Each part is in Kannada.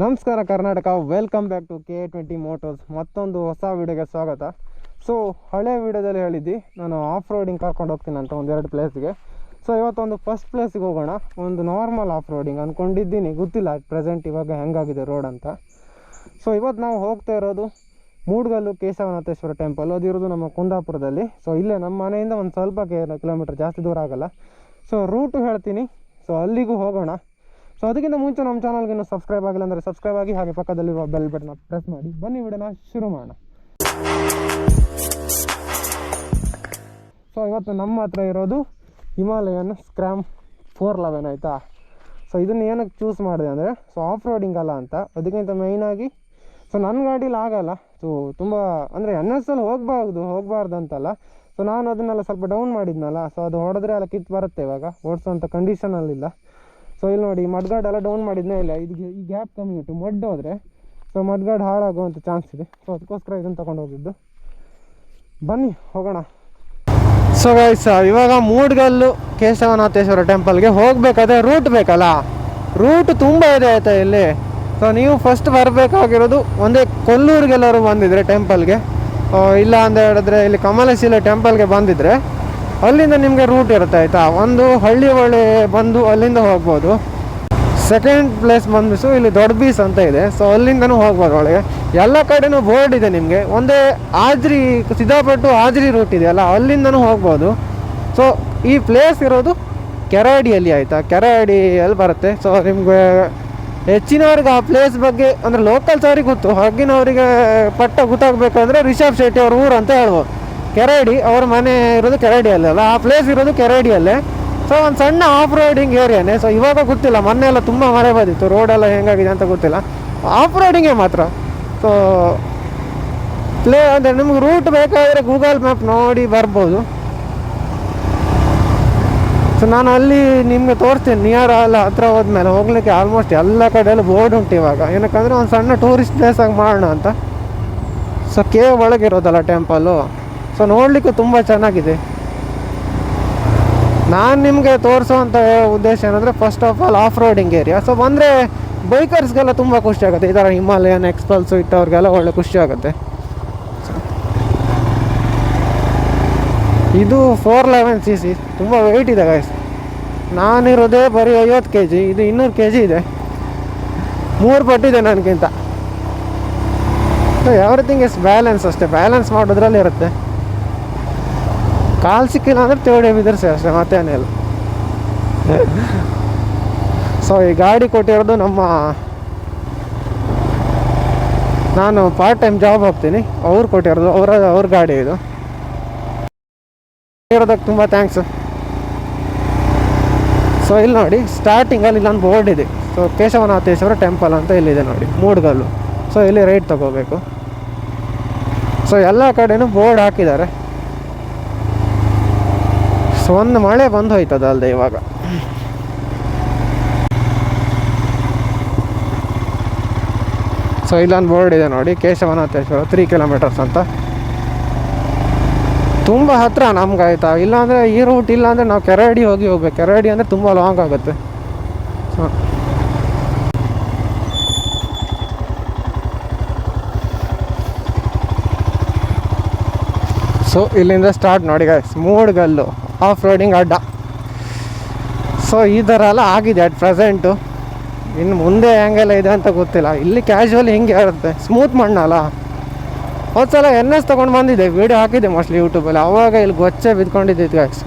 ನಮಸ್ಕಾರ Karnataka welcome back to K twenty motors ಮತ್ತೊಂದು ಹೊಸ ವಿಡಿಯೋಗೆ ಸ್ವಾಗತ. ಸೊ ಹಳೆ ವಿಡಿಯೋದಲ್ಲಿ ಹೇಳಿದ್ದು, ನಾನು ಆಫ್ ರೋಡಿಂಗ್ ಕರ್ಕೊಂಡು ಹೋಗ್ತೀನಿ ಅಂತ ಒಂದೆರಡು ಪ್ಲೇಸ್ಗೆ ಸೊ ಇವತ್ತೊಂದು ಫಸ್ಟ್ ಪ್ಲೇಸ್ಗೆ ಹೋಗೋಣ. ಒಂದು ನಾರ್ಮಲ್ ಆಫ್ ರೋಡಿಂಗ್ ಅಂದ್ಕೊಂಡಿದ್ದೀನಿ ಗೊತ್ತಿಲ್ಲ ಪ್ರೆಸೆಂಟ್ ಇವಾಗ ಹೆಂಗಾಗಿದೆ ರೋಡ್ ಅಂತ. ಸೊ ಇವತ್ತು ನಾವು ಹೋಗ್ತಾ ಇರೋದು ಮೂಡ್ಗಲ್ಲು ಕೇಶವನಾಥೇಶ್ವರ ಟೆಂಪಲ್ ಅದಿರೋದು ನಮ್ಮ ಕುಂದಾಪುರದಲ್ಲಿ. ಸೊ ಇಲ್ಲೇ ನಮ್ಮ ಮನೆಯಿಂದ ಒಂದು ಸ್ವಲ್ಪ ಕಿಲೋಮೀಟರ್ ಜಾಸ್ತಿ ದೂರ ಆಗಲ್ಲ. ಸೊ ರೂಟು ಹೇಳ್ತೀನಿ. ಸೊ ಅಲ್ಲಿಗೂ ಹೋಗೋಣ. ಸೊ ಅದಕ್ಕಿಂತ ಮುಂಚೆ ನಮ್ಮ ಚಾನಲ್ಗೆ ಇನ್ನೂ ಸಬ್ಸ್ಕ್ರೈಬ್ ಆಗಿಲ್ಲ ಅಂದರೆ ಸಬ್ಸ್ಕ್ರೈಬ್ ಆಗಿ ಹಾಗೆ ಪಕ್ಕದಲ್ಲಿರುವ ಬೆಲ್ ಬಟನ್ ಪ್ರೆಸ್ ಮಾಡಿ. ಬನ್ನಿ ವಿಡಿಯೋನ ಶುರು ಮಾಡೋಣ. ಸೊ ಇವತ್ತು ನಮ್ಮ ಹತ್ರ ಇರೋದು ಹಿಮಾಲಯನ್ ಸ್ಕ್ರಾಮ್ ಫೋರ್ ಲೆವೆನ್ ಆಯಿತಾ? ಸೊ ಇದನ್ನು ಏನಕ್ಕೆ ಚೂಸ್ ಮಾಡಿದೆ ಅಂದರೆ ಸೊ ಆಫ್ ರೋಡಿಂಗ್ ಅಲ್ಲ ಅಂತ. ಅದಕ್ಕಿಂತ ಮೇಯ್ನಾಗಿ ಸೊ ನನ್ನ ಗಾಡೀಲಿ ಆಗಲ್ಲ. ಸೊ ತುಂಬ, ಅಂದರೆ ಎನ್ ಎಸ್ ಅಲ್ಲಿ ಹೋಗಬಾರ್ದು ಹೋಗಬಾರ್ದು ಅಂತಲ್ಲ. ಸೊ ನಾನು ಅದನ್ನೆಲ್ಲ ಸ್ವಲ್ಪ ಡೌನ್ ಮಾಡಿದ್ನಲ್ಲ ಸೊ ಅದು ಹೊಡೆದ್ರೆ ಅಲ್ಲ ಕಿತ್ತು ಬರುತ್ತೆ ಇವಾಗ. ಓಡಿಸೋಂಥ ಕಂಡೀಷನಲ್ಲಿಲ್ಲ ಸೊ ಇಲ್ಲಿ ನೋಡಿ, ಮಡ್ಗಾಡ್ ಎಲ್ಲ ಡೌನ್ ಮಾಡಿದ್ನೇ ಇಲ್ಲ? ಇದು ಈ ಗ್ಯಾಪ್ ಕಮ್ಮಿ ಉಂಟು ಮಡ್ ಹೋದರೆ ಸೊ ಮಡ್ಗಾಡ್ ಹಾಳಾಗುವಂಥ ಚಾನ್ಸ್ ಇದೆ. ಸೊ ಅದಕ್ಕೋಸ್ಕರ ಇದನ್ನು ತಗೊಂಡು ಹೋಗಿದ್ದು. ಬನ್ನಿ, ಹೋಗೋಣ. ಸೊ ಗೈಸ್ ಇವಾಗ ಮೂಡ್ಗಲ್ಲು ಕೇಶವನಾಥೇಶ್ವರ ಟೆಂಪಲ್ಗೆ ಹೋಗಬೇಕಾದ್ರೆ ರೂಟ್ ಬೇಕಲ್ಲ? ರೂಟ್ ತುಂಬ ಇದೆ ಆಯ್ತಾ ಇಲ್ಲಿ? ಸೊ ನೀವು ಫಸ್ಟ್ ಬರಬೇಕಾಗಿರೋದು ಒಂದೇ ಕೊಲ್ಲೂರಿಗೆಲ್ಲರೂ ಬಂದಿದ್ರೆ ಟೆಂಪಲ್ಗೆ ಇಲ್ಲ ಅಂತ ಹೇಳಿದ್ರೆ ಇಲ್ಲಿ ಕಮಲಶಿಲೆ ಟೆಂಪಲ್ಗೆ ಬಂದಿದ್ರೆ ಅಲ್ಲಿಂದ ನಿಮಗೆ ರೂಟ್ ಇರುತ್ತೆ, ಆಯಿತಾ? ಒಂದು ಹಳ್ಳಿ ಒಳ್ಳೆ ಬಂದು ಅಲ್ಲಿಂದ ಹೋಗ್ಬೋದು. ಸೆಕೆಂಡ್ ಪ್ಲೇಸ್ ಬಂದ್ಬಿಟ್ಟು ಇಲ್ಲಿ ದೊಡ್ಡ ಬೀಸ್ ಅಂತ ಇದೆ. ಸೊ ಅಲ್ಲಿಂದನೂ ಹೋಗ್ಬೋದು ಒಳಗೆ. ಎಲ್ಲ ಕಡೆನೂ ಬೋರ್ಡ್ ಇದೆ ನಿಮಗೆ. ಒಂದೇ ಆಜ್ರಿ ಸಿದ್ದಾಪಟ್ಟು ಆಜ್ರಿ ರೂಟ್ ಇದೆಯಲ್ಲ ಅಲ್ಲಿಂದನೂ ಹೋಗ್ಬೋದು. ಸೊ ಈ ಪ್ಲೇಸ್ ಇರೋದು ಕೆರಾಡಿಯಲ್ಲಿ, ಆಯಿತಾ? ಕೆರಾಡಿಯಲ್ಲಿ ಬರುತ್ತೆ? ಸೊ ನಿಮಗೆ ಹೆಚ್ಚಿನವ್ರಿಗೆ ಆ ಪ್ಲೇಸ್ ಬಗ್ಗೆ, ಅಂದರೆ ಲೋಕಲ್ಸ್ ಅವ್ರಿಗೆ ಗೊತ್ತು. ಹೊರಗಿನವರಿಗೆ ಪಟ್ಟ ಗೊತ್ತಾಗಬೇಕಂದ್ರೆ ರಿಷಬ್ ಶೆಟ್ಟಿ ಅವ್ರ ಊರು ಅಂತ ಹೇಳ್ಬೋದು. ಕೆರಾಡಿ, ಅವ್ರ ಮನೆ ಇರೋದು ಕೆರಾಡಿಯಲ್ಲಿ ಅಲ್ಲ? ಆ ಪ್ಲೇಸ್ ಇರೋದು ಕೆರಡಿಯಲ್ಲೇ. ಸೊ ಒಂದು ಸಣ್ಣ ಆಫ್ ರೋಡಿಂಗ್ ಏರಿಯಾನೇ ಸೊ ಇವಾಗ ಗೊತ್ತಿಲ್ಲ, ಮೊನ್ನೆ ಎಲ್ಲ ತುಂಬ ಮಳೆ ಬಂದಿತ್ತು. ರೋಡೆಲ್ಲ ಹೆಂಗಾಗಿದೆ ಅಂತ ಗೊತ್ತಿಲ್ಲ. ಆಫ್ ರೋಡಿಂಗೇ ಮಾತ್ರ. ಸೊ ಪ್ಲೇ, ಅಂದರೆ ನಿಮ್ಗೆ ರೂಟ್ ಬೇಕಾದರೆ ಗೂಗಲ್ ಮ್ಯಾಪ್ ನೋಡಿ ಬರ್ಬೋದು. ಸೊ ನಾನು ಅಲ್ಲಿ ನಿಮಗೆ ತೋರಿಸ್ತೀನಿ. ನಿಯರ್ ಅಲ್ಲ ಹತ್ರ ಹೋದ್ಮೇಲೆ ಹೋಗ್ಲಿಕ್ಕೆ ಆಲ್ಮೋಸ್ಟ್ ಎಲ್ಲ ಕಡೆಯಲ್ಲೂ ಬೋರ್ಡ್ ಉಂಟು ಇವಾಗ. ಏನಕ್ಕಂದರೆ ಒಂದು ಸಣ್ಣ ಟೂರಿಸ್ಟ್ ಪ್ಲೇಸಾಗಿ ಮಾಡೋಣ ಅಂತ. ಸೊ ಕೇವ್ ಒಳಗಿರೋದಲ್ಲ ಟೆಂಪಲ್ಲು ಸೊ ನೋಡಲಿಕ್ಕೂ ತುಂಬ ಚೆನ್ನಾಗಿದೆ. ನಾನು ನಿಮಗೆ ತೋರಿಸೋವಂಥ ಉದ್ದೇಶ ಏನಂದರೆ first of all off roading area so ಬಂದರೆ ಬೈಕರ್ಸ್ಗೆಲ್ಲ ತುಂಬ ಖುಷಿ ಆಗುತ್ತೆ. ಈ ಥರ ಹಿಮಾಲಯನ್ ಎಕ್ಸ್ಪಲ್ಸು ಇಟ್ಟವ್ರಿಗೆಲ್ಲ ಒಳ್ಳೆ ಖುಷಿ ಆಗುತ್ತೆ. ಇದು ಫೋರ್ ಲೆವೆನ್ ಸಿ ಸಿ ತುಂಬ ವೆಯ್ಟ್ ಇದೆ ಗೈಸ್ ನಾನಿರೋದೇ ಬರೀ ಐವತ್ತು ಕೆ ಜಿ ಇದು ಇನ್ನೂರು ಕೆ ಜಿ ಇದೆ. ಮೂರು ಪಟ್ಟಿದೆ ನನಗಿಂತ. ಎವ್ರಿಥಿಂಗ್ ಇಸ್ ಬ್ಯಾಲೆನ್ಸ್ ಅಷ್ಟೇ. ಬ್ಯಾಲೆನ್ಸ್ ಮಾಡೋದ್ರಲ್ಲಿ ಇರುತ್ತೆ. ಕಾಲು ಸಿಕ್ಕಿಲ್ಲ ಅಂದರೆ ತೇವಡೆ ಬಿದ್ದರೆ ಅಷ್ಟೇ ಮತ್ತೇನಿಲ್ಲ ಸೊ ಈ ಗಾಡಿ ಕೊಟ್ಟಿರೋದು ನಮ್ಮ, ನಾನು ಪಾರ್ಟ್ ಟೈಮ್ ಜಾಬ್ ಹೋಗ್ತೀನಿ. ಅವ್ರು ಕೊಟ್ಟಿರೋದು, ಅವರ, ಅವ್ರ ಗಾಡಿ ಇದು. ಇರೋದಕ್ಕೆ ತುಂಬ ಥ್ಯಾಂಕ್ಸ್ ಸೊ ಇಲ್ಲಿ ನೋಡಿ ಸ್ಟಾರ್ಟಿಂಗಲ್ಲಿ ಇಲ್ಲೊಂದು ಬೋರ್ಡ್ ಇದೆ. ಸೊ ಕೇಶವನಾಥೇಶ್ವರ ಟೆಂಪಲ್ ಅಂತ ಇಲ್ಲಿದೆ ನೋಡಿ, ಮೂಡ್ಗಲ್ಲು. ಸೊ ಇಲ್ಲಿ ರೈಟ್ ತಗೋಬೇಕು. ಸೊ ಎಲ್ಲ ಕಡೆನೂ ಬೋರ್ಡ್ ಹಾಕಿದ್ದಾರೆ. ಸೊ ಒಂದು ಮಳೆ ಬಂದು ಹೋಯ್ತದ ಅಲ್ಲದೆ ಇವಾಗ. ಸೊ ಇಲ್ಲೊಂದು ಬೋರ್ಡ್ ಇದೆ ನೋಡಿ, ಕೇಶವನಾಥೇಶ್ವರ ತ್ರೀ ಕಿಲೋಮೀಟರ್ಸ್ ಅಂತ. ತುಂಬ ಹತ್ರ ನಮ್ಗೆ ಆಯ್ತಾ ಇಲ್ಲಾಂದರೆ ಈ ರೂಟ್ ಇಲ್ಲಾಂದರೆ ನಾವು ಕೆರಡಿ ಹೋಗಿ ಹೋಗ್ಬೇಕು. ಕೆರಡಿ ಅಂದರೆ ತುಂಬ ಲಾಂಗ್ ಆಗುತ್ತೆ. ಸೊ ಸೊ ಇಲ್ಲಿಂದ ಸ್ಟಾರ್ಟ್ ನೋಡಿ ಗಾಯ್ಸ್ ಮೂಡ್ಗಲ್ಲು. ಆಫ್ ರೋಡಿಂಗ್ ಅಡ್ಡ. ಸೊ ಈ ಥರ ಎಲ್ಲ ಆಗಿದೆ ಅಟ್ ಪ್ರೆಸೆಂಟು ಇನ್ನು ಮುಂದೆ ಹೆಂಗೆಲ್ಲ ಇದೆ ಅಂತ ಗೊತ್ತಿಲ್ಲ. ಇಲ್ಲಿ ಕ್ಯಾಶುವಲಿ ಹಿಂಗೆ ಇರುತ್ತೆ. ಸ್ಮೂತ್ ಮಣ್ಣಲ್ಲ. ಸಲ ಎನ್ ಎಸ್ ತೊಗೊಂಡು ಬಂದಿದ್ದೆ. ವೀಡಿಯೋ ಹಾಕಿದ್ದೆ ಮೋಸ್ಟ್ಲಿ ಯೂಟ್ಯೂಬಲ್ಲಿ ಅವಾಗ ಇಲ್ಲಿ ಗೊಚ್ಚೆ ಬಿದ್ಕೊಂಡಿದ್ದಿತ್ತು ಗಾಯ್ಸ್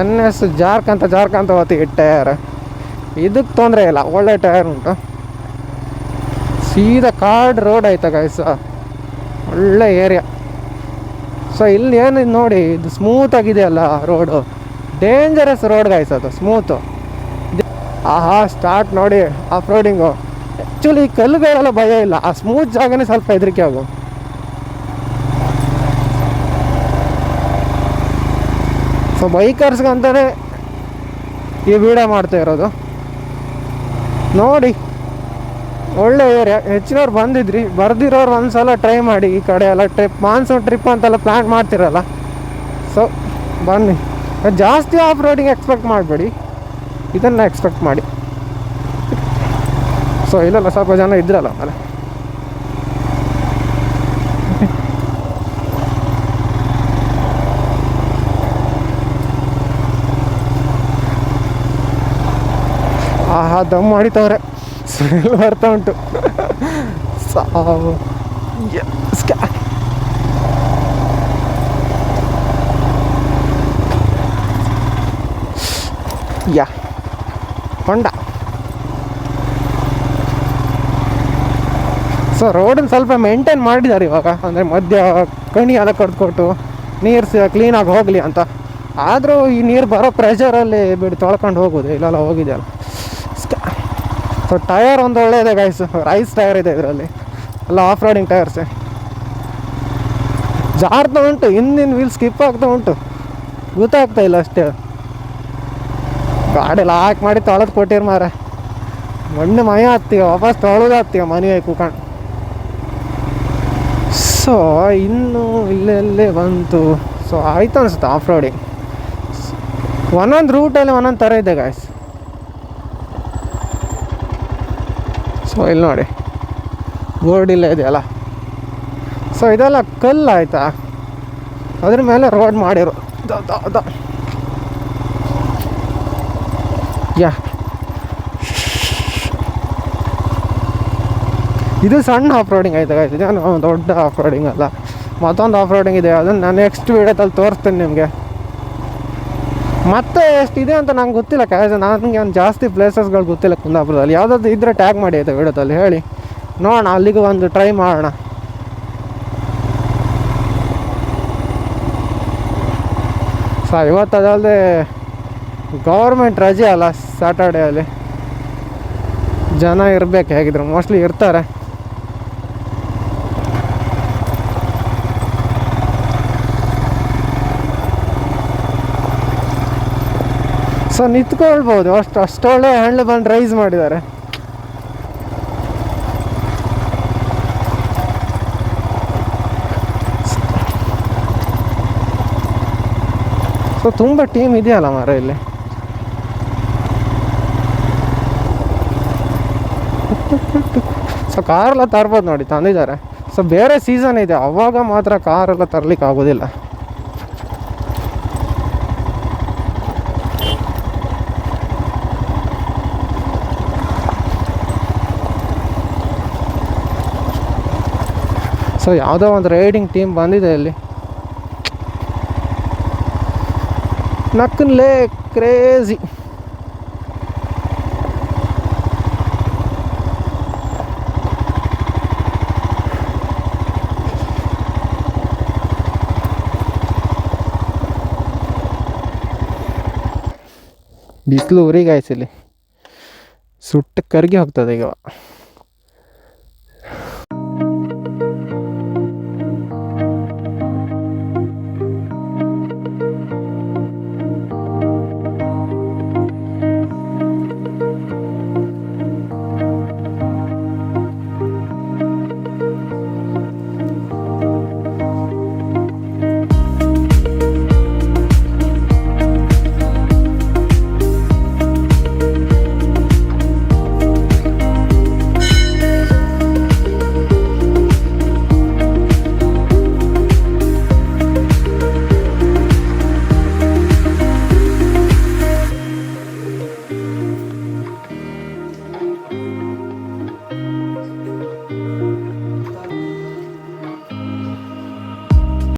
ಎನ್ ಎಸ್ ಜಾರ್ಕಂತ ಜಾರ್ಕಂತ ಹೋಗ್ತಿ ಟಯರ್ ಇದಕ್ಕೆ ತೊಂದರೆ ಇಲ್ಲ. ಒಳ್ಳೆ ಟಯರ್ ಉಂಟು. ಸೀದಾ ಕಾರ್ಡ್ ರೋಡ್ ಆಯ್ತಾ ಗಾಯ್ಸ್ ಒಳ್ಳೆ ಏರಿಯಾ ಸೊ ಇಲ್ಲಿ ಏನು ನೋಡಿ, ಇದು ಸ್ಮೂತ್ ಆಗಿದೆಯಲ್ಲ ರೋಡು ಡೇಂಜರಸ್ ರೋಡ್ ಗೈಸ್ ಅದು ಸ್ಮೂತು ಆಹಾ ಸ್ಟಾರ್ಟ್ ನೋಡಿ ಆಫ್ ರೋಡಿಂಗು ಆ್ಯಕ್ಚುಲಿ ಕಲ್ಲುಗಳೆಲ್ಲ ಭಯ ಇಲ್ಲ. ಆ ಸ್ಮೂತ್ ಜಾಗನೇ ಸ್ವಲ್ಪ ಹೆದರಿಕೆ ಆಗು. ಸೊ ಬೈಕರ್ಸ್ಗಂತಲೇ ಈ ವಿಡಿಯೋ ಮಾಡ್ತಾ ಇರೋದು. ನೋಡಿ, ಒಳ್ಳೆ ಏರಿಯಾ ಹೆಚ್ಚಿನವ್ರು ಬಂದಿದ್ರಿ. ಬರ್ದಿರೋರು ಒಂದ್ಸಲ ಟ್ರೈ ಮಾಡಿ ಈ ಕಡೆ ಎಲ್ಲ ಟ್ರಿಪ್ ಮಾನ್ಸೂನ್ ಟ್ರಿಪ್ ಅಂತೆಲ್ಲ ಪ್ಲ್ಯಾನ್ ಮಾಡ್ತಿರಲ್ಲ. ಸೊ ಬನ್ನಿ. ಜಾಸ್ತಿ ಆಫ್ ರೋಡಿಂಗ್ ಎಕ್ಸ್ಪೆಕ್ಟ್ ಮಾಡಬೇಡಿ. ಇದನ್ನು ಎಕ್ಸ್ಪೆಕ್ಟ್ ಮಾಡಿ. ಸೊ ಇಲ್ಲಲ್ಲ, ಸ್ವಲ್ಪ ಜನ ಇದ್ರಲ್ಲ ಆಮೇಲೆ ಆಹಾ, ದಮ್ ಮಾಡಿತವ್ರೆ ಸ್ಮೆಲ್ ಬರ್ತಾ ಉಂಟು. ಸಾವು ಎಸ್ ಕ್ಯಾ- ಯಾ. ಹೊಂಡ. ಸೊ ರೋಡನ್ನು ಸ್ವಲ್ಪ ಮೇಂಟೈನ್ ಮಾಡಿದ್ದಾರೆ ಇವಾಗ. ಅಂದರೆ ಮಧ್ಯ ಕಣಿ ಎಲ್ಲ ಕಡ್ಕೊಟ್ಟು ನೀರು ಕ್ಲೀನಾಗಿ ಹೋಗಲಿ ಅಂತ. ಆದರೂ ಈ ನೀರು ಬರೋ ಪ್ರೆಷರಲ್ಲಿ ಬಿಡಿ ತೊಳ್ಕೊಂಡು ಹೋಗೋದು. ಇಲ್ಲೆಲ್ಲ ಹೋಗಿದೆಯಲ್ಲ. ಸೊ ಟಯರ್ ಒಂದು ಒಳ್ಳೆಯದೆ ಗೈಸ್ ರೈಸ್ ಟಯರ್ ಇದೆ ಇದರಲ್ಲಿ. ಎಲ್ಲ ಆಫ್ ರೋಡಿಂಗ್ ಟಯರ್ಸೆ ಜಾರ್ತಾ ಉಂಟು. ಹಿಂದಿನ ವೀಲ್ ಸ್ಕಿಪ್ ಆಗ್ತಾ ಉಂಟು. ಗೊತ್ತಾಗ್ತಾ ಇಲ್ಲ ಅಷ್ಟೇ. ಗಾಡಿ ಲಾಕ್ ಮಾಡಿ ತೊಳೆದು ಕೊಟ್ಟಿರು ಮಾರ ಮಣ್ಣು ಮಯ ಹತ್ತೀಗ ವಾಪಸ್ ತೊಳೆದು ಹತ್ತೀವ ಮನೆ ಕೂಕೊಂಡು ಸೊ ಇನ್ನು ಇಲ್ಲೆಲ್ಲೇ ಬಂತು. ಸೊ ಆಯ್ತು ಅನಿಸುತ್ತೆ ಆಫ್ ರೋಡಿಂಗ್ ಒಂದೊಂದು ರೂಟಲ್ಲಿ ಒಂದೊಂದು ಥರ ಇದೆ ಗಾಯ್ಸ್ ಸೊ ಇಲ್ಲಿ ನೋಡಿ. ಬೋರ್ಡ್ ಇಲ್ಲ ಇದೆಯಲ್ಲ. ಸೊ ಇದೆಲ್ಲ ಕಲ್ಲು ಆಯ್ತಾ? ಅದ್ರ ಮೇಲೆ ರೋಡ್ ಮಾಡಿರು. ದ- ದ- ದ. ಯಾ. ಇದು ಸಣ್ಣ ಆಫ್ ರೋಡಿಂಗ್ ಆಯ್ತು ಇದೇನು ದೊಡ್ಡ ಆಫ್ ರೋಡಿಂಗ್ ಅಲ್ಲ. ಮತ್ತೊಂದು ಆಫ್ ರೋಡಿಂಗ್ ಇದೆ. ಅದನ್ನು ನಾನು ನೆಕ್ಸ್ಟ್ ವೀಡಿಯೋದಲ್ಲಿ ತೋರಿಸ್ತೀನಿ ನಿಮಗೆ. ಮತ್ತೆ ಎಷ್ಟಿದೆ ಅಂತ ನಂಗೆ ಗೊತ್ತಿಲ್ಲ ಕ್ಯಾಸ್ ನನಗೆ ಒಂದು ಜಾಸ್ತಿ ಪ್ಲೇಸಸ್ಗಳು ಗೊತ್ತಿಲ್ಲ ಕುಂದಾಪುರದಲ್ಲಿ. ಯಾವುದಾದ್ರು ಇದ್ದರೆ ಟ್ಯಾಗ್ ಮಾಡಿ ಆಯ್ತು ವೀಡಿಯೋದಲ್ಲಿ ಹೇಳಿ. ನೋಡೋಣ, ಅಲ್ಲಿಗೆ ಒಂದು ಟ್ರೈ ಮಾಡೋಣ. ಸೊ, ಇವತ್ತು ಅದಲ್ಲದೆ ಗೌರ್ಮೆಂಟ್ ರಜೆ ಅಲ್ಲ ಸ್ಯಾಟರ್ಡೇ ಅಲ್ಲಿ. ಜನ ಇರಬೇಕು ಹೇಗಿದ್ರು ಮೋಸ್ಟ್ಲಿ ಇರ್ತಾರೆ. ಸೊ ನಿಂತ್ಕೊಳ್ಬೋದು, ಅಷ್ಟು, ಅಷ್ಟೊಳ್ಳೆ ಹಣ್ಣು ಬಂದು ರೈಸ್ ಮಾಡಿದ್ದಾರೆ. ಸೊ ತುಂಬ ಟೀಮ್ ಇದೆಯಲ್ಲ ಮಾರ ಇಲ್ಲಿ. ಸೊ ಕಾರೆಲ್ಲ ತರ್ಬೋದು ನೋಡಿ, ತಂದಿದ್ದಾರೆ. ಸೊ, ಬೇರೆ ಸೀಸನ್ ಇದೆ. ಅವಾಗ ಮಾತ್ರ ಕಾರೆಲ್ಲ ತರ್ಲಿಕ್ಕೆ ಆಗೋದಿಲ್ಲ. ಸೊ, ಯಾವುದೋ ಒಂದು ರೈಡಿಂಗ್ ಟೀಮ್ ಬಂದಿದೆ ಇಲ್ಲಿ. ನಕ್ಕನ್ಲೇ ಕ್ರೇಜಿ ಬಿಸಿಲು ಉರಿಗಾಯ್ಸಿಲ್ಲಿ ಸುಟ್ಟು ಕರ್ಗಿ ಹೋಗ್ತದೆ ಈಗ.